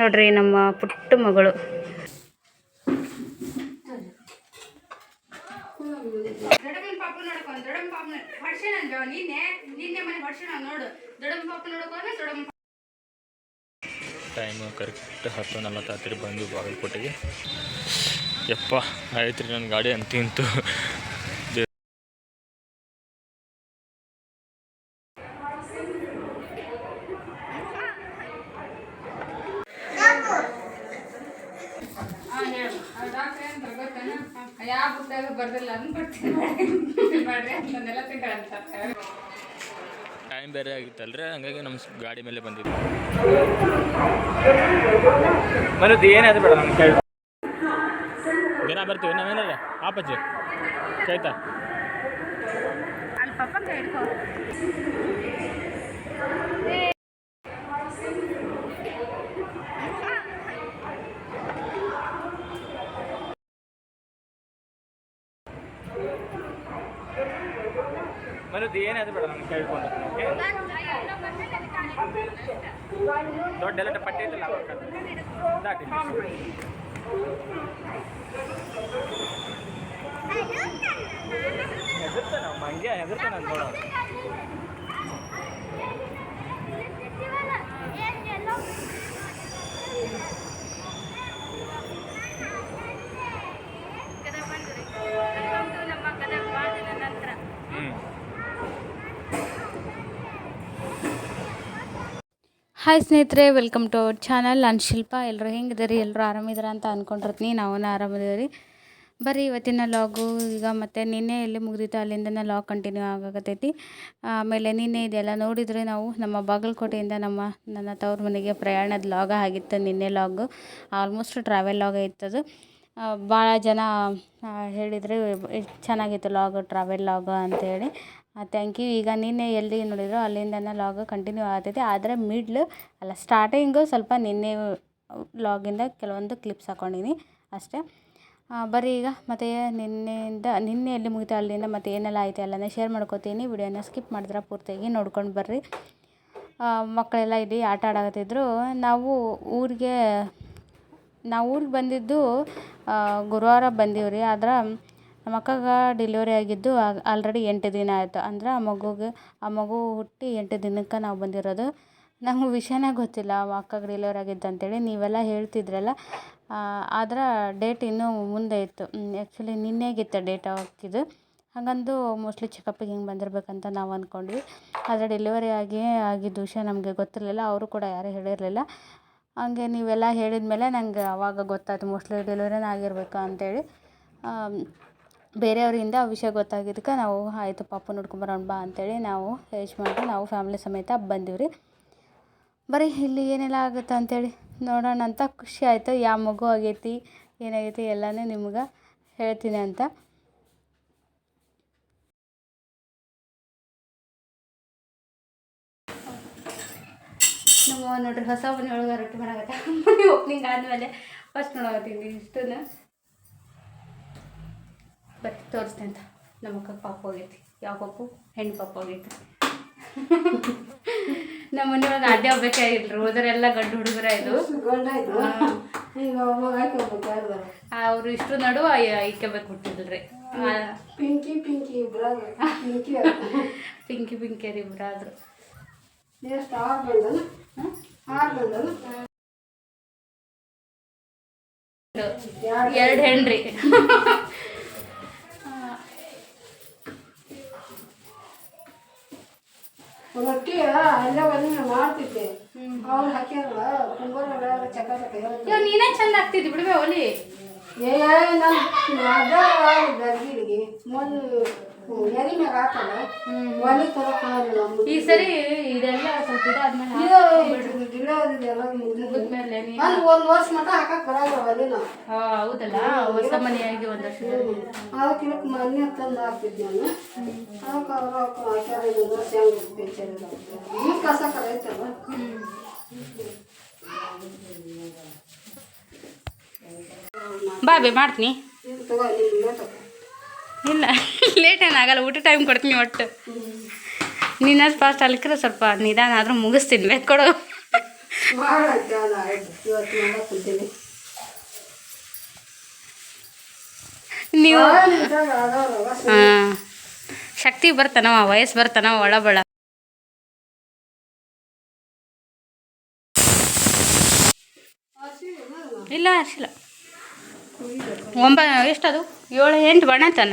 ನೋಡ್ರಿ ನಮ್ಮ ಪುಟ್ಟ ಮಗಳು. ಟೈಮ್ ಕರೆಕ್ಟ್ ಹತ್ತು ನಲವತ್ತು ಬಂದು ಬಾಗಲಕೋಟೆಗೆ. ಯಪ್ಪ ಆಯ್ತು ರೀ ನನ್ನ ಗಾಡಿ ಅಂತೂ ಇಂತೂ ಹಾಂ ಹೇಳು ಡಾಕ್ಟ್ರ್ ಏನು ಬರ್ಬೇಕಾನ ಯಾವ ಬುಕ್ದಾಗ ಬರ್ದಿಲ್ಲ ಅದನ್ನ ಬರ್ತೀನಿ ಮಾಡ್ರಿ ಅದನ್ನೆಲ್ಲ ತಿಂಗಳಂತ ಟೈಮ್ ಬೇರೆ ಆಗಿತ್ತಲ್ರಿ ಹಂಗಾಗಿ ನಮ್ಮ ಗಾಡಿ ಮೇಲೆ ಬಂದಿದ್ವಿ. ಮನದ್ದು ಏನಾದ್ರು ಬೇಡ ನಮ್ಗೆ ಕೇಳಿ. ದಿನ ಬರ್ತೀವಿ ನಾವೇನಲ್ಲ ಆಪಜ್ಜಿ ಕೈತಾ ಅಲ್ಲಿ ಪಪ್ಪಂಗ ಹಿಡ್ಕೊ. ಮನದು ಏನಾದ್ರು ಬೇಡ ನಮ್ಗೆ ಕೇಳ್ಕೊಂಡು ದೊಡ್ಡ ಎಲ್ಲ ಪಟ್ಟಿ ಐತಲ್ಲ ಅವಾಗ ದಾಟಿ ಹೆದರ್ತಾನ ಅವ ಹಂಗೆ ಹೆದರ್ತಾನ ಅಂತ ನೋಡೋ ಹ್ಞೂ ಹಾಯ್ ಸ್ನೇಹಿತರೆ ವೆಲ್ಕಮ್ ಟು ಅವರ್ ಚಾನಲ್ ನಾನು ಶಿಲ್ಪ. ಎಲ್ಲರೂ ಹೆಂಗಿದ್ದೀರಿ? ಎಲ್ಲರೂ ಆರಾಮಿದ್ರ ಅಂತ ಅಂದ್ಕೊಂಡಿರ್ತೀನಿ ನಾವು ಆರಾಮಿದ್ದೀವಿ ಬರೀ ಇವತ್ತಿನ ಲಾಗು ಈಗ ಮತ್ತು ನಿನ್ನೆ ಎಲ್ಲಿ ಮುಗಿದಿತ್ತು. ಅಲ್ಲಿಂದ ಲಾಗ್ ಕಂಟಿನ್ಯೂ ಆಗಾಕತ್ತೈತಿ. ಆಮೇಲೆ ನಿನ್ನೆ ಇದೆಲ್ಲ ನೋಡಿದರೆ ನಾವು ನಮ್ಮ ಬಾಗಲಕೋಟೆಯಿಂದ ನಮ್ಮ, ನನ್ನ ತವ್ರ ಮನೆಗೆ ಪ್ರಯಾಣದ ಲಾಗ ಆಗಿತ್ತು ನಿನ್ನೆ ಲಾಗು ಆಲ್ಮೋಸ್ಟ್ ಟ್ರಾವೆಲ್ ಲಾಗ ಇತ್ತದು. ಭಾಳ ಜನ ಹೇಳಿದರೆ ಚೆನ್ನಾಗಿತ್ತು ಲಾಗ್ ಟ್ರಾವೆಲ್ ಲಾಗ್ ಅಂತೇಳಿ. ಥ್ಯಾಂಕ್ ಯು ಈಗ ನಿನ್ನೆ ಎಲ್ಲಿ ನೋಡಿದ್ರು ಅಲ್ಲಿಂದನೇ ಲಾಗ್ ಕಂಟಿನ್ಯೂ ಆಗ್ತೈತೆ. ಆದರೆ ಮಿಡ್ಲ್ ಅಲ್ಲ ಸ್ಟಾರ್ಟಿಂಗು ಸ್ವಲ್ಪ ನಿನ್ನೆ ಲಾಗಿಂದ ಕೆಲವೊಂದು ಕ್ಲಿಪ್ಸ್ ಹಾಕ್ಕೊಂಡಿನಿ ಅಷ್ಟೇ. ಬರೀ ಬರ್ರಿ ಈಗ ಮತ್ತು ನಿನ್ನೆಯಿಂದ, ನಿನ್ನೆ ಎಲ್ಲಿ ಮುಗಿತು, ಅಲ್ಲಿಂದ ಮತ್ತು ಏನೆಲ್ಲ ಆಯಿತು ಎಲ್ಲನೇ ಶೇರ್ ಮಾಡ್ಕೋತೀನಿ. ವಿಡಿಯೋನ ಸ್ಕಿಪ್ ಮಾಡಿದ್ರೆ ಪೂರ್ತಿಯಾಗಿ ನೋಡ್ಕೊಂಡು ಬರ್ರಿ. ಮಕ್ಕಳೆಲ್ಲ ಇಲ್ಲಿ ಆಟ ಆಡಕತ್ತಿದ್ರು. ನಾವು ಊರಿಗೆ ನಾವು ಊರಿಗೆ ಬಂದಿದ್ದು ಗುರುವಾರ ಬಂದೀವಿ ರೀ ಆದ್ರೆ ನಮ್ಮ ಅಕ್ಕಗೆ ಡೆಲಿವರಿ ಆಗಿದ್ದು ಆಲ್ರೆಡಿ ಎಂಟು ದಿನ ಆಯಿತು. ಅಂದ್ರೆ ಆ ಮಗುಗೆ ಆ ಮಗು ಹುಟ್ಟಿ ಎಂಟು ದಿನಕ್ಕೆ ನಾವು ಬಂದಿರೋದು. ನಮ್ಗೆ ವಿಷಯನೇ ಗೊತ್ತಿಲ್ಲ ಆ ಅಕ್ಕಗೆ ಡೆಲಿವರಿ ಆಗಿದ್ದು ಅಂತೇಳಿ. ನೀವೆಲ್ಲ ಹೇಳ್ತಿದ್ರಲ್ಲ ಆದ್ರೆ ಡೇಟ್ ಇನ್ನೂ ಮುಂದೆ ಇತ್ತು. ಆ್ಯಕ್ಚುಲಿ ನಿನ್ನೆಗಿತ್ತು ಡೇಟ್ ಹಾಕಿದ್ದು ಹಾಗಂದು ಮೋಸ್ಟ್ಲಿ ಚೆಕಪ್ಪಿಗೆ ಹಿಂಗೆ ಬಂದಿರಬೇಕಂತ ನಾವು ಅಂದ್ಕೊಂಡ್ವಿ ಆದರೆ ಡೆಲಿವರಿ ಆಗಿ ಆಗಿದ್ದ ವಿಷಯ ನಮಗೆ ಗೊತ್ತಿರಲಿಲ್ಲ. ಅವರು ಕೂಡ ಯಾರೂ ಹೇಳಿರಲಿಲ್ಲ. ಹಂಗೆ ನೀವೆಲ್ಲ ಹೇಳಿದ ಮೇಲೆ ನಂಗೆ ಅವಾಗ ಗೊತ್ತಾಯ್ತು. ಮೋಸ್ಟ್ಲಿ ಡೆಲಿವರಿನೇ ಆಗಿರಬೇಕು ಆಮ್, ಬೇರೆಯವರಿಂದ ಆ ವಿಷಯ ಗೊತ್ತಾಗಿದ್ದಕ್ಕೆ ನಾವು, ಆಯಿತು ಪಾಪ ನೋಡ್ಕೊಂಬರೋಣ ಬಾ ಅಂತೇಳಿ ನಾವು ಯಜಮಾನ್ರು ನಾವು ಫ್ಯಾಮಿಲಿ ಸಮೇತ ಬಂದೀವಿ ರೀ. ಬರೀ ಇಲ್ಲಿ ಏನೆಲ್ಲ ಆಗುತ್ತೆ ಅಂತೇಳಿ ನೋಡೋಣ ಅಂತ ಖುಷಿ ಆಯಿತು. ಯಾವ ಮಗು ಆಗೈತಿ, ಏನಾಗೈತಿ ಎಲ್ಲನೂ ನಿಮ್ಗೆ ಹೇಳ್ತೀನಿ ಅಂತ. ನಮ್ಮ ನೋಡ್ರಿ ಹೊಸ ಮನೆ ರೊಟ್ಟಿ ಮಾಡಾಕತ್ತ ಮನೆ ಓಪ್ನಿಂಗ್ ಆದಮೇಲೆ ಫಸ್ಟ್ ನೋಡಕತ್ತೀನಿ ಇಷ್ಟನ್ನ. ಬಟ್ ತೋರಿಸ್ತೆ ಅಂತ. ನಮ್ಮ ಪಾಪ ಹೋಗೈತಿ. ಯಾವ ಪಾಪು? ಹೆಣ್ಣು ಪಾಪ ಹೋಗೈತಿ. ನಮ್ಮ ಮನೆಯೊಳಗೆ ಅಡ್ಡೆ ಹೋಗ್ಬೇಕಾಗಿಲ್ರಿ ಹೋದರೆಲ್ಲ ಗಂಡು ಹುಡುಗರ ಇದು. ಅವರು ಇಷ್ಟು ನಡು ಐಕ್ಯಬೇಕು ಹುಟ್ಟಿದ್ರಿ. ಪಿಂಕಿ ಪಿಂಕಿ ಇಬ್ರಾಗ ಪಿಂಕಿ ಪಿಂಕಿ ರೀ ಇಬ್ಬರಾದ್ರು ಎರಡು ಹೆಣ್ರಿ. ರೊಟ್ಟಿ ಅಲ್ಲೇ ಒಂದಿನ ಮಾಡ್ತಿದ್ದೆ. ಅವ್ರು ಹಾಕ್ಯಾರಲ್ಲ ಕುಂಬಾರ ಚಕ್ಕ ಚಕ ಇವಾಗ ನೀನೇ ಚಂದ ಆಗ್ತಿದ್ದಿ ಬಿಡ್ಬೇ ಒಲಿ ಏ ನಾನು ಅದ ಗರ್ಗಿಲಿಗೆ ಮೊನ್ನೆ ಎರಿ ಮ್ಯಾಗ ಹಾಕಲ್ಲ? ಒಲಿ ತರಕ ಈ ಸರಿ ಇದೆಲ್ಲ ಸ್ವಲ್ಪ ಇದಾದ್ಮೇಲೆ ಮುಗಿದ್ಮೇಲೆ ನೀನು. ಒಂದು ವರ್ಷ ಮಟ ಹಾಕಕ್ ಬರಲ್ಲ ಒಲಿ ನಾವು ಹೌದಲ್ಲ? ಹೊಸ ಮನೆಯಾಗಿ ಒಂದು ವರ್ಷ ಅದಕ್ಕೆ ಇದಕ್ಕೆ ಮನೆ ತಂದು ನಾನು. ಅದಕ್ಕೆ ಅವರು ಹಾಕ್ಯಾರ ವರ್ಷ ಹೆಂಗೆ ಕಸ ಕರೈತಲ್ಲ ಮಾಡ್ತೀನಿ. ತಗೋ ನಿಮ್ಗೆ ಲೇಟ್ ಇಲ್ಲ ಲೇಟ್ ಏನಾಗಲ್ಲ ಊಟ ಟೈಮ್ ಕೊಡ್ತೀನಿ ಒಟ್ಟು. ನಿನ್ನ ಫಾಸ್ಟ್ ಅಲ್ಕ್ರೆ ಸ್ವಲ್ಪ ನಿಧಾನ ಆದರೂ ಮುಗಿಸ್ತೀನಿ ಬೇಕು ಕೊಡು. ನೀವು ಹಾಂ. ಶಕ್ತಿ ಬರ್ತಾನವ ವಯಸ್ಸು ಬರ್ತಾನವ ಒಳಬಳ. ಇಲ್ಲ, ಅರ್ಶಿಲ್ಲ. ಒಂಬ ಎಷ್ಟದು? ಏಳು, ಎಂಟು ಬಣ್ಣ ತಾನ?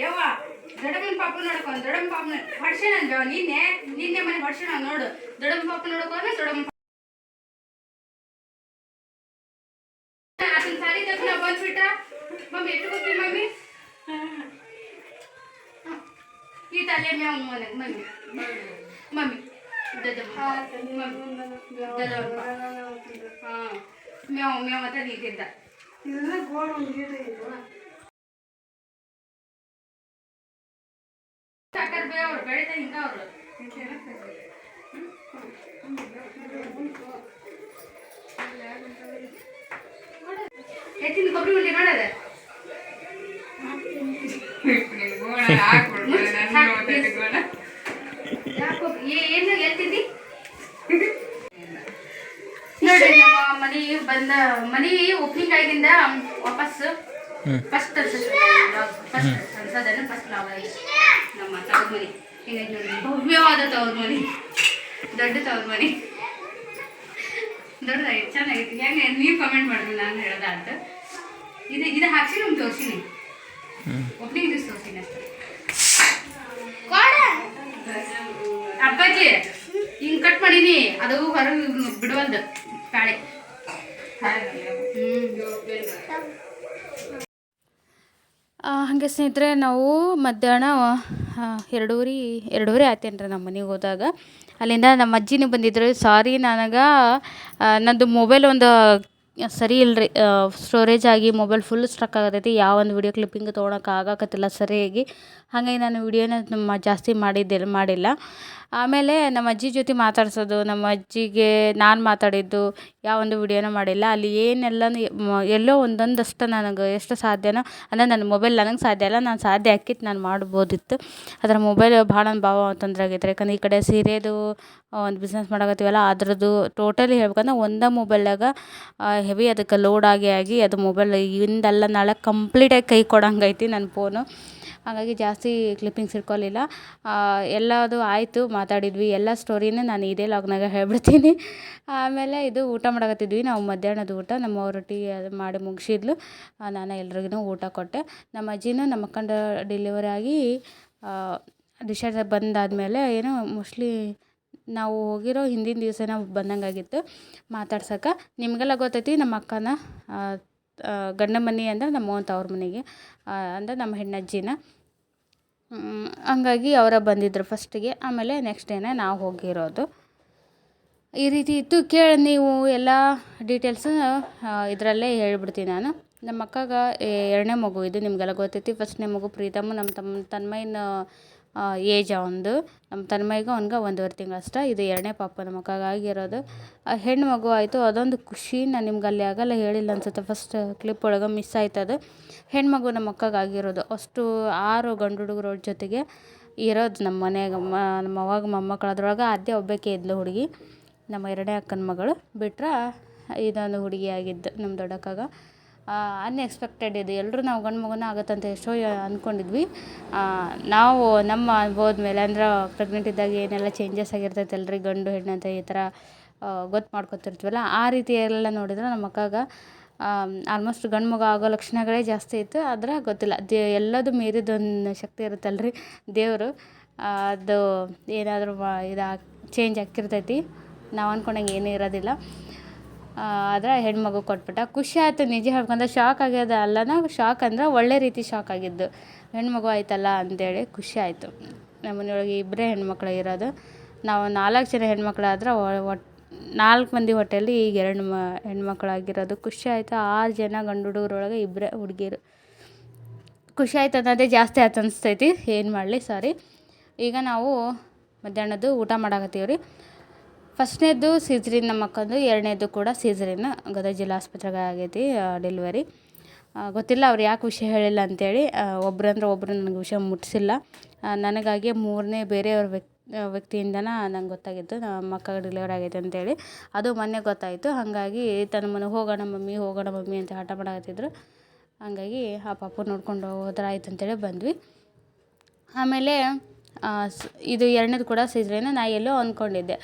ಯವ್ವ, ದೊಡ್ಡಮ್ಮನ ಪಾಪ ನೋಡ್ಕೊಂಡು ದೊಡ್ಡಮ್ಮ ಪಾಪನ ಹೊಡ್ಸೋಣ ಅಂದ್ರವ ನಿನ್ನೆ ನಿನ್ನೆ ಮನೆ ಹೊಡ್ಸೋಣ ನೋಡು. ದೊಡ್ಡಮ್ಮ ಪಾಪ ನೋಡ್ಕೊಂಡು ದೊಡ್ಡಮ್ಮ ಅದನ್ನ ಸಾರಿ ತಕ್ಷಣ ಬಂದ್ಬಿಟ್ಟ ಮಮ್ಮಿ ಎಷ್ಟು ಗೊತ್ತಿ ಮಮ್ಮಿ ಈ ತಲೆ ಮ್ಯಾವ್ ಮನೆ ಮಮ್ಮಿ. ಮಮ್ಮಿ ಮ್ಯಾವ್ ಮ್ಯಾವ್ ಅಂತ ನೀತಿದ್ದ. ಇದನ್ನ ಗೋಡ್ ಸಾಕರ್ ಬೇ ಅವ್ರು ಬೆಳಿತ ಹಿಂಗ ಅವ್ರು ಎತ್ತಿನ ಕೊಬ್ಬರಿ ಹುಳಿ ನೋಡದ ಏನು ಎಲ್ತಿದ್ದಿ ನೋಡಿ ನಮ್ಮ ಮನಿ ಬಂದ ಮನಿ ಓಪನಿಂಗ್ ಆಗಿಂದ ವಾಪಸ್ ಫಸ್ಟ್ ಫಸ್ಟ್ ಅನ್ಸೋದನ್ನು ಫಸ್ಟ್ ನಾವು ನಮ್ಮ ತವ್ರ ಮನಿ ಹಿಂಗಾಗಿ ನೋಡಿ ಭವ್ಯವಾದ ತವ್ರ ಮನಿ ದೊಡ್ಡ ತವ್ರ ಮನಿ ದೊಡ್ಡದಾಗಿತ್ತು ಚೆನ್ನಾಗಿತ್ತು. ಹೆಂಗೆ ನೀವು ಕಮೆಂಟ್ ಮಾಡಿದ್ರಿ ನಾನು ಇದು ಇದು ಹಾಕ್ಸಿ ನಮ್ಗೆ ತೋರಿಸಿನಿ. ಒಬ್ಬನಿಗೆ ಇದು ತೋರಿಸಿನಿ ಅಷ್ಟೇ. ಅಪ್ಪಾಜಿ ಹಿಂಗ್ ಕಟ್ ಮಾಡೀನಿ. ಅದು ಹೊರಗೆ ಬಿಡುವಲ್ದು ಆ, ಹಾಗೆ ಸ್ನೇಹಿತರೆ ನಾವು ಮಧ್ಯಾಹ್ನ ಎರಡೂವರೆ ಎರಡೂವರೆ ಆಯ್ತೇನು ರೀ ನಮ್ಮ ಮನೆಗೆ ಹೋದಾಗ. ಅಲ್ಲಿಂದ ನಮ್ಮ ಅಜ್ಜಿನೂ ಬಂದಿದ್ರು. ಸಾರಿ, ನನಗೆ ನಂದು ಮೊಬೈಲ್ ಒಂದು ಸರಿ ಇಲ್ರಿ. ಸ್ಟೋರೇಜ್ ಆಗಿ ಮೊಬೈಲ್ ಫುಲ್ ಸ್ಟ್ರಕ್ ಆಗತೈತಿ. ಯಾವ ಒಂದು ವಿಡಿಯೋ ಕ್ಲಿಪ್ಪಿಂಗ್ ತೊಗೊಳಕ್ಕೆ ಆಗಾಕತ್ತಿಲ್ಲ ಸರಿಯಾಗಿ. ಹಾಗಾಗಿ ನಾನು ವಿಡಿಯೋನ ತುಂಬ ಜಾಸ್ತಿ ಮಾಡಿದ್ದಿಲ್ಲ, ಮಾಡಿಲ್ಲ. ಆಮೇಲೆ ನಮ್ಮ ಅಜ್ಜಿ ಜೊತೆ ಮಾತಾಡ್ಸೋದು, ನಮ್ಮ ಅಜ್ಜಿಗೆ ನಾನು ಮಾತಾಡಿದ್ದು ಯಾವ ಒಂದು ವಿಡಿಯೋನ ಮಾಡಿಲ್ಲ. ಅಲ್ಲಿ ಏನೆಲ್ಲ ಎಲ್ಲೋ ಒಂದೊಂದಷ್ಟು ನನಗೆ ಎಷ್ಟು ಸಾಧ್ಯನೋ ಅಂದರೆ ನನ್ನ ಮೊಬೈಲ್ ನನಗೆ ಸಾಧ್ಯ ಇಲ್ಲ, ನಾನು ಸಾಧ್ಯ ಆಕಿತ್ತು ನಾನು ಮಾಡ್ಬೋದಿತ್ತು. ಅದರ ಮೊಬೈಲ್ ಭಾಳ ನನ್ನ ಭಾವ ತೊಂದರೆ ಆಗೈತೆ. ಯಾಕಂದ್ರೆ ಈ ಕಡೆ ಸೀರೆದು ಒಂದು ಬಿಸ್ನೆಸ್ ಮಾಡಕತ್ತೀವಲ್ಲ, ಅದ್ರದ್ದು ಟೋಟಲಿ ಹೇಳ್ಬೇಕಂದ್ರೆ ಒಂದೇ ಮೊಬೈಲ್ದಾಗ ಹೆವಿ ಅದಕ್ಕೆ ಲೋಡ್ ಆಗಿ ಆಗಿ ಅದು ಮೊಬೈಲ್ ಇಂದಲ್ಲ ನಾಳೆ ಕಂಪ್ಲೀಟಾಗಿ ಕೈ ಕೊಡಂಗೈತಿ ನನ್ನ ಫೋನು ಹಾಗಾಗಿ ಜಾಸ್ತಿ ಕ್ಲಿಪ್ಪಿಂಗ್ಸ್ ಇಟ್ಕೊಲಿಲ್ಲ ಎಲ್ಲದು ಆಯಿತು, ಮಾತಾಡಿದ್ವಿ. ಎಲ್ಲ ಸ್ಟೋರಿನೇ ನಾನು ಇದೇ ಲಾಗ್ನಾಗ ಹೇಳ್ಬಿಡ್ತೀನಿ. ಆಮೇಲೆ ಇದು ಊಟ ಮಾಡಕತ್ತಿದ್ವಿ. ನಾವು ಮಧ್ಯಾಹ್ನದ ಊಟ, ನಮ್ಮ ರೊಟ್ಟಿ ಅದು ಮಾಡಿ ಮುಗಿಸಿದ್ಲು. ನಾನು ಎಲ್ರಿಗೂ ಊಟ ಕೊಟ್ಟೆ. ನಮ್ಮ ಅಜ್ಜಿನೂ, ನಮ್ಮ ಅಕ್ಕಂಡ ಡೆಲಿವರಿ ಆಗಿ ಡಿಸ್ಚಾರ್ಜ್ ಬಂದಾದಮೇಲೆ ಏನೋ ಮೋಸ್ಟ್ಲಿ ನಾವು ಹೋಗಿರೋ ಹಿಂದಿನ ದಿವಸನೇ ಬಂದಂಗಾಗಿತ್ತು. ಮಾತಾಡ್ಸಕ್ಕೆ ನಿಮಗೆಲ್ಲ ಗೊತ್ತೈತಿ ನಮ್ಮ ಅಕ್ಕನ ಗಂಡ ಮನೆ ಅಂದ್ರೆ ನಮ್ಮ ಅವ್ರ ಮನೆಗೆ ಅಂದ್ರೆ ನಮ್ಮ ಹೆಣ್ಣಜ್ಜಿನ. ಹಂಗಾಗಿ ಅವರ ಬಂದಿದ್ದರು ಫಸ್ಟಿಗೆ. ಆಮೇಲೆ ನೆಕ್ಸ್ಟ್ ಡೇನೇ ನಾವು ಹೋಗಿರೋದು. ಈ ರೀತಿ ಇತ್ತು. ಕೇಳಿ, ನೀವು ಎಲ್ಲ ಡೀಟೇಲ್ಸು ಇದರಲ್ಲೇ ಹೇಳ್ಬಿಡ್ತೀನಿ ನಾನು. ನಮ್ಮ ಅಕ್ಕಗ ಎರಡನೇ ಮಗು ಇದು ನಿಮಗೆಲ್ಲ ಗೊತ್ತೈತಿ. ಫಸ್ಟ್ನೇ ಮಗು ಪ್ರೀತಮ್ ನಮ್ಮ ತಮ್ಮ ತನ್ಮಯ್ಯನ ಏಜ್ ಅವನದು ನಮ್ಮ ತನ್ಮೈಗೆ ಅವ್ನಿಗೆ ಒಂದುವರೆ ತಿಂಗಳು ಅಷ್ಟೇ ಇದು ಎರಡನೇ ಪಾಪ ನಮ್ಮ ಆ, ಹೆಣ್ಣು ಮಗು ಆಯಿತು. ಅದೊಂದು ಖುಷಿ. ನಾನು ನಿಮ್ಗೆ ಅಲ್ಲಿ ಆಗಲ್ಲ ಹೇಳಿಲ್ಲ ಅನ್ಸುತ್ತೆ. ಫಸ್ಟ್ ಕ್ಲಿಪ್ ಒಳಗೆ ಮಿಸ್ ಆಯ್ತು ಅದು. ಹೆಣ್ಮಗು ನಮ್ಮ ಅಕ್ಕಗೆ ಆಗಿರೋದು. ಅಷ್ಟು ಆರು ಗಂಡು ಹುಡುಗರ ಜೊತೆಗೆ ಇರೋದು ನಮ್ಮ ಮನೆಯಾಗ. ನಮ್ಮ ಅವಾಗ ಮೊಮ್ಮಕ್ಕಳದ್ರೊಳಗೆ ಅದೇ ಒಬ್ಬಾಕೆ ಇದ್ಲು ಹುಡುಗಿ. ನಮ್ಮ ಎರಡನೇ ಅಕ್ಕನ ಮಗಳು. ಬಿಟ್ರೆ, ಇದೊಂದು ಹುಡುಗಿ ಆಗಿದ್ದು ನಮ್ಮ ದೊಡ್ಡಕ್ಕಾಗ ಅನ್ಎಕ್ಸ್ಪೆಕ್ಟೆಡ್ ಇದು. ಎಲ್ಲರೂ ನಾವು ಗಂಡು ಮಗನ ಆಗುತ್ತಂತ ಎಷ್ಟೋ ಅಂದ್ಕೊಂಡಿದ್ವಿ ನಾವು ನಮ್ಮ ಅನುಭವದ ಮೇಲೆ ಅಂದ್ರೆ ಪ್ರೆಗ್ನೆಂಟ್ ಇದ್ದಾಗ ಏನೆಲ್ಲ ಚೇಂಜಸ್ ಆಗಿರ್ತೈತೆ ಅಲ್ರಿ ಗಂಡು ಹೆಣ್ಣು ಅಂತ ಈ ಥರ ಗೊತ್ತು ಮಾಡ್ಕೊತಿರ್ತೀವಲ್ಲ, ಆ ರೀತಿ ಎಲ್ಲ ನೋಡಿದ್ರೆ ನಮ್ಮ ಅಕ್ಕಗೆ ಆಲ್ಮೋಸ್ಟ್ ಗಂಡು ಮಗು ಆಗೋ ಲಕ್ಷಣಗಳೇ ಜಾಸ್ತಿ ಇತ್ತು. ಆದ್ರೆ ಗೊತ್ತಿಲ್ಲ. ದೇ, ಎಲ್ಲದೂ ಮೀರಿದೊಂದು ಶಕ್ತಿ ಇರುತ್ತಲ್ರಿ. ದೇವರು ಅದು ಏನಾದರೂ ಇದು ಚೇಂಜ್ ಆಗಿರ್ತೈತಿ ನಾವು ಅಂದ್ಕೊಂಡಂಗೆ ಏನೂ ಇರೋದಿಲ್ಲ. ಆದ್ರೆ ಹೆಣ್ಮಗು ಕೊಟ್ಬಿಟ್ಟ. ಖುಷಿ ಆಯ್ತು ನಿಜ ಹೇಳ್ಬೇಕಂದ್ರೆ ಶಾಕ್ ಆಗ್ಯದ ಅಲ್ಲನ? ಶಾಕ್ ಅಂದ್ರೆ ಒಳ್ಳೆ ರೀತಿ ಶಾಕ್ ಆಗಿದ್ದು. ಹೆಣ್ಮಗು ಆಯ್ತಲ್ಲ ಅಂತೇಳಿ ಖುಷಿ ಆಯಿತು. ನಮ್ಮ ಮನೆಯೊಳಗೆ ಇಬ್ಬರೇ ಹೆಣ್ಮಕ್ಳು ಇರೋದು. ನಾವು ನಾಲ್ಕು ಜನ ಹೆಣ್ಮಕ್ಳಾದ್ರೆ ಒಟ್ಟು ನಾಲ್ಕು ಮಂದಿ ಹೊಟ್ಟೆಯಲ್ಲಿ ಈಗ ಎರಡು ಮ, ಹೆಣ್ಮಕ್ಳಾಗಿರೋದು. ಖುಷಿ ಆಯಿತು. ಆರು ಜನ ಗಂಡು ಹುಡುಗರೊಳಗೆ ಇಬ್ಬರೇ ಹುಡುಗಿರು. ಖುಷಿ ಆಯ್ತು ಅನ್ನೋದೇ ಜಾಸ್ತಿ ಆಯ್ತು ಅನಿಸ್ತೈತಿ. ಏನು ಮಾಡಲಿ? ಸಾರಿ ಈಗ ನಾವು ಮಧ್ಯಾಹ್ನದ್ದು ಊಟ ಮಾಡಕತ್ತೀವಿ ರೀ ಫಸ್ಟ್ನೇದು ಸೀಜ್ರಿನ್ ನಮ್ಮ ಅಕ್ಕಂದು, ಎರಡನೇದು ಕೂಡ ಸೀಜ್ರಿನ್. ಗದಗ ಜಿಲ್ಲಾ ಆಸ್ಪತ್ರೆಗೆ ಆಗೈತಿ ಡೆಲಿವರಿ. ಗೊತ್ತಿಲ್ಲ ಅವ್ರು ಯಾಕೆ ವಿಷಯ ಹೇಳಿಲ್ಲ ಅಂತೇಳಿ ಒಬ್ಬರಂದ್ರೆ ಒಬ್ಬರು ನನಗೆ ವಿಷಯ ಮುಟ್ಟಿಸಿಲ್ಲ ನನಗಾಗಿ ಮೂರನೇ ಬೇರೆಯವ್ರ ವ್ಯಕ್ತಿ ವ್ಯಕ್ತಿಯಿಂದನೇ ನಂಗೆ ಗೊತ್ತಾಗಿತ್ತು ನಮ್ಮ ಅಕ್ಕಗೆ ಡೆಲಿವರಿ ಆಗೈತೆ ಅಂತೇಳಿ. ಅದು ಮೊನ್ನೆ ಗೊತ್ತಾಯಿತು, ಹಾಗಾಗಿ ತನ್ನ ಮನೆಗೆ ಹೋಗೋಣ ಮಮ್ಮಿ ಹೋಗೋಣ ಮಮ್ಮಿ ಅಂತ ಹಠ ಮಾಡಕತ್ತಿದ್ರು. ಹಾಗಾಗಿ ಆ ಪಾಪು ನೋಡ್ಕೊಂಡು ಹೋದ್ರೆ ಆಯ್ತು ಅಂತೇಳಿ ಬಂದ್ವಿ. ಆಮೇಲೆ ಇದು ಎರಡನೇದು ಕೂಡ ಸಿಜ್ರೇನ, ನಾ ಎಲ್ಲೋ ಅಂದ್ಕೊಂಡಿದ್ದೆ.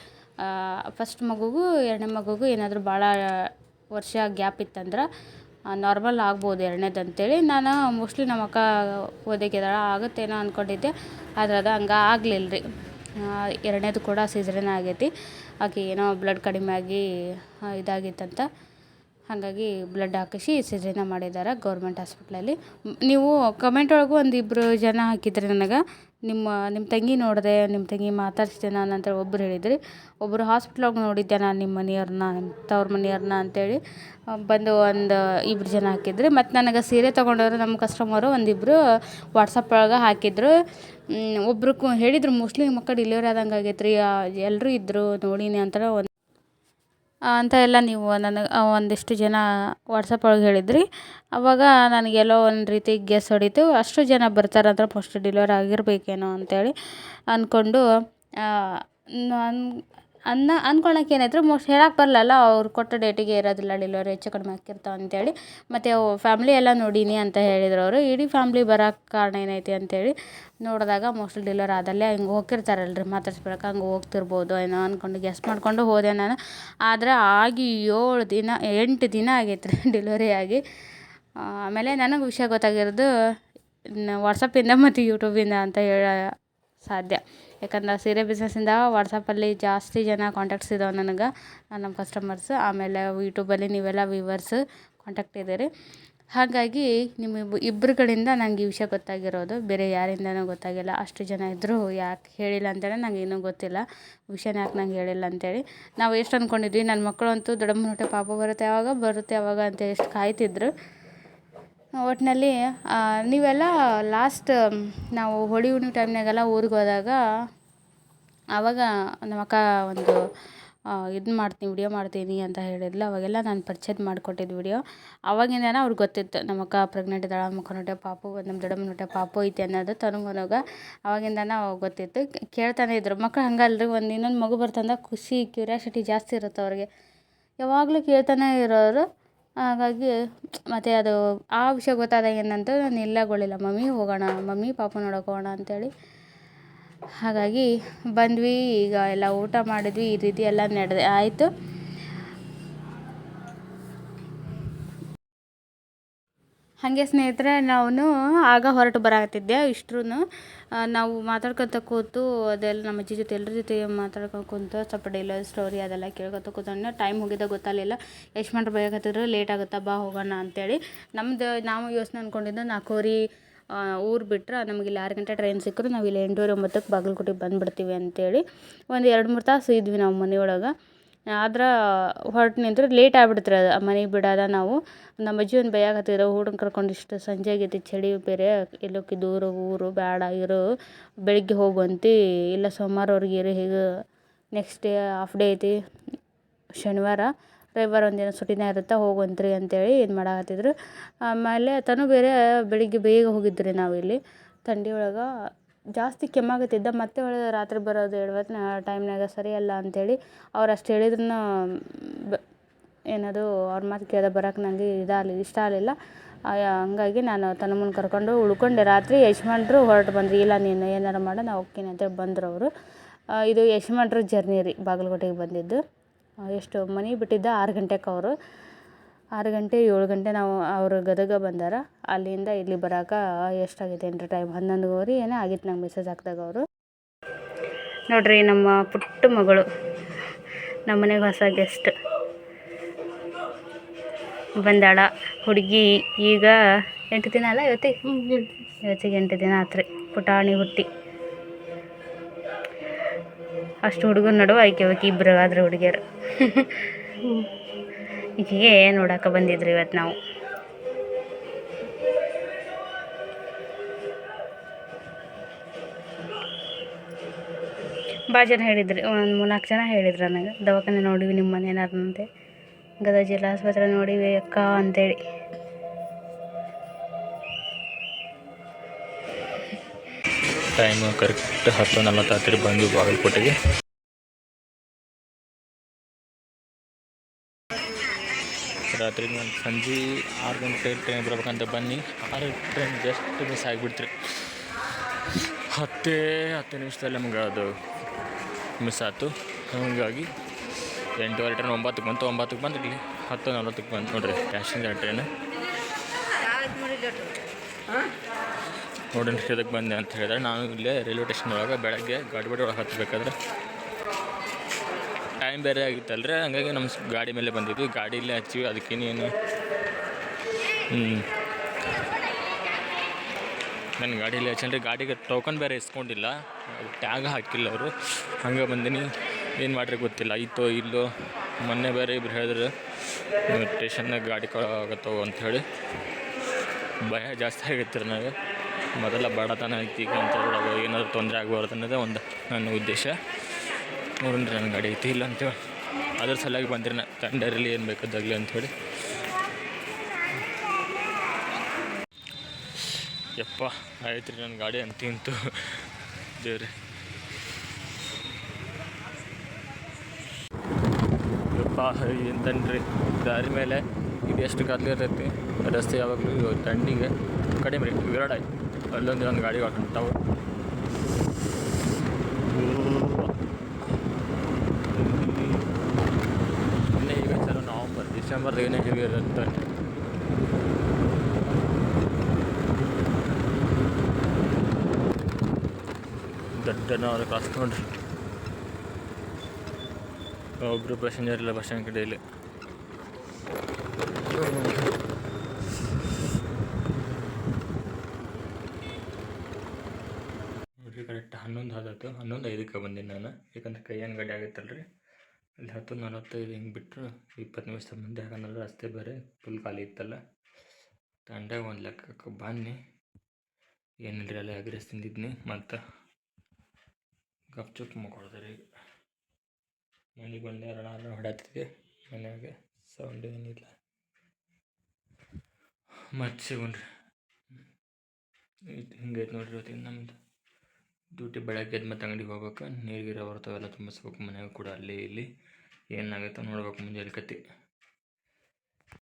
ಫಸ್ಟ್ ಮಗುಗೂ ಎರಡನೇ ಮಗುಗೂ ಏನಾದರೂ ಭಾಳ ವರ್ಷ ಗ್ಯಾಪ್ ಇತ್ತಂದ್ರೆ ನಾರ್ಮಲ್ ಆಗ್ಬೋದು ಎರಡನೇದು ಅಂತೇಳಿ ನಾನು ಮೋಸ್ಟ್ಲಿ ನಮ್ಮ ಅಕ್ಕ ಓದಕ್ಕಿದ್ದಾಳೆ ಆಗುತ್ತೇನೋ ಅಂದ್ಕೊಂಡಿದ್ದೆ ಆದ್ರೆ ಅದು ಹಂಗೆ ಆಗಲಿಲ್ಲ ರೀ ಎರಡನೇದು ಕೂಡ ಸೀಜ್ರೇನ್ ಆಗೈತಿ, ಆಕೆ ಏನೋ ಬ್ಲಡ್ ಕಡಿಮೆ ಆಗಿ ಇದಾಗಿತ್ತಂತ. ಹಾಗಾಗಿ ಬ್ಲಡ್ ಹಾಕಿಸಿ ಸಿಜೇನ ಮಾಡಿದ್ದಾರೆ ಗೌರ್ಮೆಂಟ್ ಹಾಸ್ಪಿಟ್ಲಲ್ಲಿ ನೀವು ಕಮೆಂಟ್ ಒಳಗೂ ಒಂದು ಇಬ್ಬರು ಜನ ಹಾಕಿದ್ರಿ ನನಗೆ. ನಿಮ್ಮ ನಿಮ್ಮ ತಂಗಿ ನೋಡಿದೆ, ನಿಮ್ಮ ತಂಗಿ ಮಾತಾಡ್ಸಿದೆ ನಾನು ಅಂತ ಒಬ್ಬರು ಹೇಳಿದ್ರಿ. ಒಬ್ಬರು ಒಳಗೆ ನೋಡಿದ್ದೆ ನಾನು ನಿಮ್ಮ ಮನೆಯವ್ರನ್ನ ತವ್ರ ಮನೆಯವ್ರನ್ನ ಅಂತೇಳಿ. ಬಂದು ಒಂದು ಇಬ್ಬರು ಜನ ಹಾಕಿದ್ರಿ. ಮತ್ತು ನನಗೆ ಸೀರೆ ತೊಗೊಂಡವರು ನಮ್ಮ ಕಸ್ಟಮರು ಒಂದಿಬ್ಬರು ವಾಟ್ಸಪ್ ಒಳಗೆ ಹಾಕಿದ್ರು. ಒಬ್ರು ಹೇಳಿದ್ರು, ಮೋಸ್ಟ್ಲಿ ಮಕ್ಕಳು ಮಕ್ಕ ಡೆಲಿವರಿ ಆದಂಗೆ ಆಗೈತೆ ರೀ ಎಲ್ಲರೂ ಇದ್ದರು ನೋಡೀನಿ ಅಂತ ಒಂದು ಅಂತ ಎಲ್ಲ ನೀವು ನನಗೆ ಒಂದಿಷ್ಟು ಜನ ವಾಟ್ಸಪ್ ಒಳಗೆ ಹೇಳಿದ್ರಿ. ಅವಾಗ ನನಗೆಲ್ಲೋ ಒಂದು ರೀತಿ ಗೆಸ್ ಹೊಡೀತು. ಅಷ್ಟು ಜನ ಬರ್ತಾರೆ ಅಂದ್ರೆ ಫಸ್ಟ್ ಡೆಲಿವರಿ ಆಗಿರಬೇಕೇನೋ ಅಂತೇಳಿ ಅಂದ್ಕೊಂಡು ನಾನು ಅನ್ನ ಅಂದ್ಕೊಳಕ್ಕೆ ಏನಾಯ್ತು, ಮೋಸ್ಟ್ ಹೇಳಕ್ಕೆ ಬರಲಲ್ಲ, ಅವ್ರು ಕೊಟ್ಟ ಡೇಟಿಗೆ ಇರೋದಿಲ್ಲ ಡೆಲಿವರಿ ಹೆಚ್ಚು ಕಡಿಮೆ ಆಗ್ತಿರ್ತಾವೆ ಅಂತೇಳಿ. ಮತ್ತು ಅವು ಫ್ಯಾಮ್ಲಿ ಎಲ್ಲ ನೋಡೀನಿ ಅಂತ ಹೇಳಿದ್ರು ಅವರು. ಇಡೀ ಫ್ಯಾಮ್ಲಿ ಬರೋಕ್ಕೆ ಕಾರಣ ಏನೈತಿ ಅಂತೇಳಿ ನೋಡಿದಾಗ ಮೋಸ್ಟ್ಲಿ ಡೆಲಿವರ್ ಆದಲ್ಲೇ ಹಿಂಗೆ ಹೋಗಿರ್ತಾರಲ್ರಿ ಮಾತಾಡ್ಸ್ಬೇಕು ಹಂಗೆ ಹೋಗ್ತಿರ್ಬೋದು ಏನೋ ಅಂದ್ಕೊಂಡು ಗೆಸ್ ಮಾಡಿಕೊಂಡು ಹೋದೆ ನಾನು. ಆದರೆ ಆಗಿ ಏಳು ದಿನ, ಎಂಟು ದಿನ ಆಗೈತೆ ರೀ ಡೆಲಿವರಿ ಆಗಿ ಆಮೇಲೆ ನನಗೆ ವಿಷಯ ಗೊತ್ತಾಗಿರೋದು ವಾಟ್ಸಪ್ಪಿಂದ ಮತ್ತು ಯೂಟ್ಯೂಬಿಂದ ಅಂತ ಹೇಳ ಸಾಧ್ಯ. ಯಾಕಂದ್ರೆ ಸೀರೆ ಬಿಸ್ನೆಸ್ಸಿಂದ ವಾಟ್ಸಪ್ಪಲ್ಲಿ ಜಾಸ್ತಿ ಜನ ಕಾಂಟ್ಯಾಕ್ಟ್ಸ್ ಇದಾವೆ ನನಗೆ ನಮ್ಮ ಕಸ್ಟಮರ್ಸ್ ಆಮೇಲೆ ಯೂಟ್ಯೂಬಲ್ಲಿ ನೀವೆಲ್ಲ ವ್ಯೂವರ್ಸ್ ಕಾಂಟ್ಯಾಕ್ಟ್ ಇದ್ದೀರಿ. ಹಾಗಾಗಿ ನಿಮ್ಮ ಇಬ್ ಇಬ್ಬರ ಕಡೆಯಿಂದ ನಂಗೆ ಈ ವಿಷಯ ಗೊತ್ತಾಗಿರೋದು. ಬೇರೆ ಯಾರಿಂದನೂ ಗೊತ್ತಾಗಿಲ್ಲ. ಅಷ್ಟು ಜನ ಇದ್ದರೂ ಯಾಕೆ ಹೇಳಿಲ್ಲ ಅಂತೇಳಿ ನಂಗೆ ಇನ್ನೂ ಗೊತ್ತಿಲ್ಲ. ವಿಷಯ ಯಾಕೆ ನಂಗೆ ಹೇಳಿಲ್ಲ ಅಂತೇಳಿ. ನಾವು ಎಷ್ಟು ಅಂದ್ಕೊಂಡಿದ್ವಿ ನನ್ನ ಮಕ್ಕಳಂತೂ ದೊಡ್ಡಮ್ಮನ ಹೊಟ್ಟೆ ಪಾಪ ಬರುತ್ತೆ, ಯಾವಾಗ ಬರುತ್ತೆ, ಯಾವಾಗ ಅಂತ ಎಷ್ಟು ಕಾಯ್ತಿದ್ರು. ಒಟ್ಟಿನಲ್ಲಿ ನೀವೆಲ್ಲ ಲಾಸ್ಟ್ ನಾವು ಹೋಳಿ ಹುಣ್ಣಿಮೆ ಟೈಮ್ನಾಗೆಲ್ಲ ಊರಿಗೆ ಹೋದಾಗ ಆವಾಗ ನಮ್ಮ ಅಕ್ಕ ಒಂದು ಇದು ಮಾಡ್ತೀನಿ ವಿಡಿಯೋ ಮಾಡ್ತೀನಿ ಅಂತ ಹೇಳಿದ್ಲು. ಅವಾಗೆಲ್ಲ ನಾನು ಪರ್ಚೇಸ್ ಮಾಡಿಕೊಟ್ಟಿದ್ದು ವಿಡಿಯೋ ಅವಾಗಿಂದನೇ ಅವ್ರಿಗೆ ಗೊತ್ತಿತ್ತು, ನಮ್ಮ ಅಕ್ಕ ಪ್ರೆಗ್ನೆಂಟ್ ಇದ್ದಾಳೆ ಮುಖ ಹೊಟ್ಟೆ ಪಾಪು, ನಮ್ಮ ದೊಡ್ಡಮ್ಮನ ಹೊಟ್ಟೆ ಪಾಪು ಐತಿ ಅನ್ನೋದು ತನಗನೋಗ ಅವಾಗಿಂದನೇ ಗೊತ್ತಿತ್ತು. ಕೇಳ್ತಾನೆ ಇದ್ರು, ಮಕ್ಳು ಹಂಗಲ್ರಿ, ಒಂದು ಇನ್ನೊಂದು ಮಗು ಬರ್ತಂದಾಗ ಖುಷಿ ಕ್ಯೂರಿಯಾಸಿಟಿ ಜಾಸ್ತಿ ಇರುತ್ತೆ ಅವ್ರಿಗೆ. ಯಾವಾಗಲೂ ಕೇಳ್ತಾನೆ ಇರೋರು ಹಾಗಾಗಿ ಮತ್ತು ಅದು ಆ ವಿಷಯ ಗೊತ್ತಾದಾಗ ಏನಂತ ನಾನು ಇಲ್ಲಗೊಳ್ಳಿಲ್ಲ ಮಮ್ಮಿ ಹೋಗೋಣ, ಮಮ್ಮಿ ಪಾಪ ನೋಡೋಕೆ ಹೋಗೋಣ ಅಂತೇಳಿ. ಹಾಗಾಗಿ ಬಂದ್ವಿ, ಈಗ ಎಲ್ಲ ಊಟ ಮಾಡಿದ್ವಿ, ಈ ರೀತಿ ಎಲ್ಲ ನಡೆದು, ಆಯಿತು. ಹಾಗೆ ಸ್ನೇಹಿತರೆ ನಾವು ಆಗ ಹೊರಟು ಬರಾಕತ್ತಿದ್ದೆ ಇಷ್ಟ್ರೂ ನಾವು ಮಾತಾಡ್ಕೊತ ಕೂತು ಅದೆಲ್ಲ ನಮ್ಮ ಅಜ್ಜಿ ಜೊತೆ ಎಲ್ಲರ ಜೊತೆ ಮಾತಾಡ್ಕೊಂಡು ಕುಂತು ಸ್ವಲ್ಪ ಡೈಲಾಗ್ ಸ್ಟೋರಿ ಅದೆಲ್ಲ ಕೇಳ್ಕೊತ ಕೂತಣ್ಣ ಟೈಮ್ ಹೋಗಿದ್ದ ಗೊತ್ತಾಗಲಿಲ್ಲ. ಯಶ್ಮಂಟ್ರು ಬೈಯಕತ್ತಿದ್ರು ಲೇಟ್ ಆಗುತ್ತಾ, ಬಾ, ಹೋಗೋಣ ಅಂತೇಳಿ. ನಮ್ಮದು ನಾವು ಯೋಚನೆ ಅಂದ್ಕೊಂಡಿದ್ದು ನಾಲ್ಕೂವರೆ ಊರು ಬಿಟ್ಟರೆ ನಮಗೆ ಇಲ್ಲಿ ಆರು ಗಂಟೆ ಟ್ರೈನ್ ಸಿಕ್ಕರು ನಾವು ಇಲ್ಲಿ ಎಂಟೂವರೆ ಒಂಬತ್ತಕ್ಕೆ ಬಾಗಲಕೋಟೆಗೆ ಬಂದುಬಿಡ್ತೀವಿ ಅಂತೇಳಿ. ಒಂದು ಎರಡು ಮೂರು ತಾಸು ಇದ್ವಿ ನಾವು ಮನೆಯೊಳಗೆ. ಆದ್ರೆ ಹೊರಟು ನಿಂತ್ರೆ ಲೇಟ್ ಆಗ್ಬಿಡ್ತ್ರಿ ಅದು ಮನೆಗೆ ಬಿಡೋದ ನಾವು. ನಮ್ಮ ಅಜ್ಜಿ ಒಂದು ಬೈಯಾಕತ್ತಿದ್ರು ಹುಡುಗನ ಕರ್ಕೊಂಡು ಇಷ್ಟು ಸಂಜೆ ಆಗೈತಿ, ಚಳಿ ಬೇರೆ, ಎಲ್ಲೋಕಿ ದೂರ, ಊರು ಬೇಡ ಇರು, ಬೆಳಗ್ಗೆ ಹೋಗುವಂತಿ ಇಲ್ಲ ಸೋಮವಾರವರೆಗೆ ಇರು, ಹೀಗೆ ನೆಕ್ಸ್ಟ್ ಡೇ ಹಾಫ್ ಡೇ ಐತಿ, ಶನಿವಾರ, ರವಿವಾರ ಒಂದಿನ ಸುಟಿನೇ ಇರುತ್ತೆ ಹೋಗುವಂತ್ರಿ ಅಂತೇಳಿ ಇದು ಮಾಡಾಕತ್ತಿದ್ರು. ಆಮೇಲೆ ತನು ಬೇರೆ ಬೆಳಿಗ್ಗೆ ಬೇಗ ಹೋಗಿದ್ರಿ ನಾವು ಇಲ್ಲಿ, ಥಂಡಿ ಒಳಗೆ. ಜಾಸ್ತಿ ಕೆಮ್ಮಾಗತ್ತಿದ್ದ ಮತ್ತೆ ಒಳ್ಳೆ ರಾತ್ರಿ ಬರೋದು ಎಡವತ್ತಿನ ಟೈಮ್ನಾಗ ಸರಿ ಅಲ್ಲ ಅಂತೇಳಿ ಅವ್ರು ಅಷ್ಟು ಹೇಳಿದ್ರು ಬ ಏನದು ಅವ್ರ ಮಾತು ಕೇಳ್ದೆ ಬರೋಕೆ ನನಗೆ ಇದಾಗಲಿ ಇಷ್ಟ ಆಗಲಿಲ್ಲ. ಹಂಗಾಗಿ ನಾನು ತನ್ನಮ್ಮನ ಕರ್ಕೊಂಡು ಉಳ್ಕೊಂಡೆ. ರಾತ್ರಿ ಯಜಮಾನ್ರು ಹೊರಟು ಬಂದ್ರಿ, ಇಲ್ಲ ನೀನು ಏನಾರು ಮಾಡು, ನಾ ಹೋಗ್ತೀನಿ ಅಂತೇಳಿ ಬಂದರು ಅವರು. ಇದು ಯಜಮಾನ್ರ ಜರ್ನಿ ರೀ ಬಾಗಲಕೋಟೆಗೆ ಬಂದಿದ್ದು. ಎಷ್ಟು ಮನೆ ಬಿಟ್ಟಿದ್ದ ಆರು ಗಂಟೆಗೆ ಅವರು. ಆರು ಗಂಟೆ, ಏಳು ಗಂಟೆ ನಾವು ಅವರು ಗದಗ ಬಂದಾರ. ಅಲ್ಲಿಂದ ಇಲ್ಲಿ ಬರೋಕೆ ಎಷ್ಟಾಗಿದೆ ಅಂದರೆ ಟೈಮ್ ಹನ್ನೊಂದುವರೆ ಏನೋ ಆಗಿತ್ತು ನಂಗೆ ಮೆಸೇಜ್ ಹಾಕಿದಾಗ ಅವರು. ನೋಡ್ರಿ ನಮ್ಮ ಪುಟ್ಟ ಮಗಳು, ನಮ್ಮ ಮನೆಗೆ ಹೊಸ ಗೆಸ್ಟ್ ಬಂದಾಳ, ಹುಡುಗಿ ಈಗ ಎಂಟು ದಿನ ಅಲ್ಲ ಇವತ್ತಿಗೆ ಇವತ್ತಿಗೆ ಎಂಟು ದಿನ ಆತ್ರಿ, ಪುಟಾಣಿ ಹುಟ್ಟಿ. ಅಷ್ಟು ಹುಡುಗನ ನಡುವೆ ಹೋಗಿ ಇಬ್ಬರು ಆದ್ರೆ ಹುಡುಗಿಯರು. ಈಕೆಗೆ ನೋಡಕ್ಕೆ ಬಂದಿದ್ರು ಇವತ್ತು ನಾವು. ಭಾಳ ಜನ ಹೇಳಿದ್ರಿ, ಒಂದು ಮೂರ್ನಾಲ್ಕು ಜನ ಹೇಳಿದ್ರು ನನಗೆ. ದವಾಖಾನೆ ನೋಡಿವಿ ನಿಮ್ಮ ಮನೆ ಏನಾರಂತೆ ಗದಗ ಜಿಲ್ಲಾ ಆಸ್ಪತ್ರೆ ನೋಡಿವಿ ಅಕ್ಕ ಅಂತೇಳಿ. ಟೈಮು ಕರೆಕ್ಟ್ ಹತ್ತು ನಲ್ವತ್ತು ಬಂದು ಬಾಗಲಕೋಟೆಗೆ. ರಾತ್ರಿ ಸಂಜೆ ಆರು ಗಂಟೆ ಟ್ರೈನ್ ಬರ್ಬೇಕಂತ ಬನ್ನಿ. ಆರು ಟ್ರೈನ್ ಜಸ್ಟ್ ಮಿಸ್ ಆಗಿಬಿಡ್ತ್ರಿ. ಹತ್ತೇ, ಹತ್ತು ನಿಮಿಷದಲ್ಲಿ ನಮ್ಗೆ ಅದು ಮಿಸ್ ಆಯ್ತು. ಹಾಗಾಗಿ ಎಂಟೂವರೆ ಟ್ರೈನ್ ಒಂಬತ್ತಕ್ಕೆ ಬಂತು. ಒಂಬತ್ತಕ್ಕೆ ಬಂದು ಇಲ್ಲಿ ಹತ್ತು ನಲ್ವತ್ತಕ್ಕೆ ಬಂತು ನೋಡ್ರಿ ಪ್ಯಾಸೆಂಜರ್ ಟ್ರೈನ್ ನೋಡಿ ಇದಕ್ಕೆ ಬಂದೆ ಅಂತ ಹೇಳಿದ್ರೆ ನಾನು ಇಲ್ಲೇ ರೈಲ್ವೆ ಸ್ಟೇಷನ್ ಒಳಗೆ ಬೆಳಗ್ಗೆ ಗಾಡಿ ಒಳಗೆ ಹತ್ತಬೇಕಾದ್ರೆ ಟೈಮ್ ಬೇರೆ ಆಗಿತ್ತಲ್ರಿ ಹಂಗಾಗಿ ನಮ್ಮ ಗಾಡಿ ಮೇಲೆ ಬಂದಿದ್ವಿ. ಗಾಡಿ ಇಲ್ಲೇ ಹಚ್ಚಿವಿ ಅದಕ್ಕೇನೇನು? ಹ್ಞೂ ನನ್ನ ಗಾಡಿಯಲ್ಲಿ ಹಚ್ಚಲ್ರಿ ಗಾಡಿಗೆ ಟೋಕನ್ ಬೇರೆ ಇಸ್ಕೊಂಡಿಲ್ಲ. ಟ್ಯಾಗ್ ಹಾಕಿಲ್ಲ ಅವರು. ಹಂಗೆ ಬಂದೀನಿ. ಏನು ಮಾಡ್ರಿ ಗೊತ್ತಿಲ್ಲ. ಇತ್ತೋ ಇಲ್ಲೋ? ಮೊನ್ನೆ ಬೇರೆ ಇಬ್ರು ಹೇಳಿದ್ರು ಸ್ಟೇಷನ್ನಾಗ ಗಾಡಿ ಆಗತ್ತೋ ಅಂಥೇಳಿ ಭಯ ಜಾಸ್ತಿ ಆಗಿತ್ತು ರೀ ನನಗೆ. ಮೊದಲ ಬಡತನ ಐತಿ ಈಗ ಅಂಥದ್ರೊಳಗೆ ಏನಾದರೂ ತೊಂದರೆ ಆಗಬಾರ್ದು ಅನ್ನೋದೇ ಒಂದು ನನ್ನ ಉದ್ದೇಶ. ನೋಡ್ರಿ ನನ್ನ ಗಾಡಿ ಐತಿ ಇಲ್ಲ ಅಂತೇಳಿ ಅದ್ರ ಸಲುವಾಗಿ ಬಂದಿರಿ ನಾ ತಂಡರಲ್ಲಿ ಏನು ಬೇಕಾದಾಗಲಿ ಅಂಥೇಳಿ ಯಪ್ಪ ಆಯ್ತು ರೀ ನನ್ನ ಗಾಡಿ ಅಂತಿಂತು ದೇವ್ರಿ. ಯಪ್ಪ ಎಂತನ್ರಿ ದಾರಿ ಮೇಲೆ ಇದು ಎಷ್ಟು ಕತ್ಲಿ ಇರ್ತೈತಿ. ರಸ್ತೆ ಯಾವಾಗಲೂ ತಣ್ಣಿಗೆ ಕಡಿಮೆ ರೀ. ವಿರಾಡ ಅಲ್ಲೊಂದು ಒಂದು ಗಾಡಿ ಹೊಂಟಾವು ಇನ್ನೇ ಈಗ ಚಲೋ ನವಂಬರ್ ಡಿಸೆಂಬರ್ ಏನೇ ಹೆವಿ ಇರುತ್ತೆ ದೊಡ್ಡನ ಅವ್ರ ಕ್ಲಾಸ್ ನೋಡ್ರಿ ಒಬ್ಬರು ಪ್ಯಾಸೆಂಜರ್ ಇಲ್ಲ ಬಸ್ ಸ್ಟ್ಯಾಂಡ್ ಕಡೆಯಲ್ಲಿ ನೋಡ್ರಿ ಕರೆಕ್ಟ್ ಹನ್ನೊಂದು ಆದತ್ತು ಹನ್ನೊಂದು ಐದಕ್ಕೆ ಬಂದೀನಿ ನಾನು ಯಾಕಂದ್ರೆ ಕೈಯನ್ ಗಾಡಿ ಆಗೈತಲ್ರಿ ಅಲ್ಲಿ ಹತ್ತು ನಲವತ್ತೈದು ಹಿಂಗೆ ಬಿಟ್ಟರು ಇಪ್ಪತ್ತು ನಿಮಿಷ ಮುಂದೆ ಯಾಕಂದ್ರೆ ರಸ್ತೆ ಬೇರೆ ಫುಲ್ ಖಾಲಿ ಇತ್ತಲ್ಲ. ತಂಡಾಗ ಒಂದು ಲೆಕ್ಕಕ್ಕೆ ಬನ್ನಿ. ಏನಿಲ್ಲ ಅಲ್ಲಿ ಅಗ್ರೆಸ್ ತಿಂದಿದ್ನಿ. ಮತ್ತು ಗಪ್ಚುಪ್ ಮಕ್ಕೊಳ್ತಾರೆ ಈಗ ಮನೆಗೆ ಬಂದೆ ಅರಣ ಹೊಡತ್ತಿದ್ದೆ ಮನೆಯಾಗೆ ಸೌಂಡ್ ಏನಿಲ್ಲ ಮತ್ತೆ ಸಿಗೋಣ್ರಿ. ಹಿಂಗೈತೆ ನೋಡ್ರಿ ಇವತ್ತಿಗೆ ನಮ್ದು. ಡ್ಯೂಟಿ ಬೆಳಗ್ಗೆ ಎದ್ದು ಮತ್ತೆ ಅಂಗಡಿಗೆ ಹೋಗ್ಬೇಕು. ನೀರು ಗಿರ ಬರ್ತಾವೆಲ್ಲ ತುಂಬಿಸ್ಬೇಕು ಮನೆಯಾಗ ಕೂಡ ಅಲ್ಲಿ ಇಲ್ಲಿ. ಏನಾಗುತ್ತೆ ನೋಡ್ಬೇಕು ಮುಂಜಾನೆ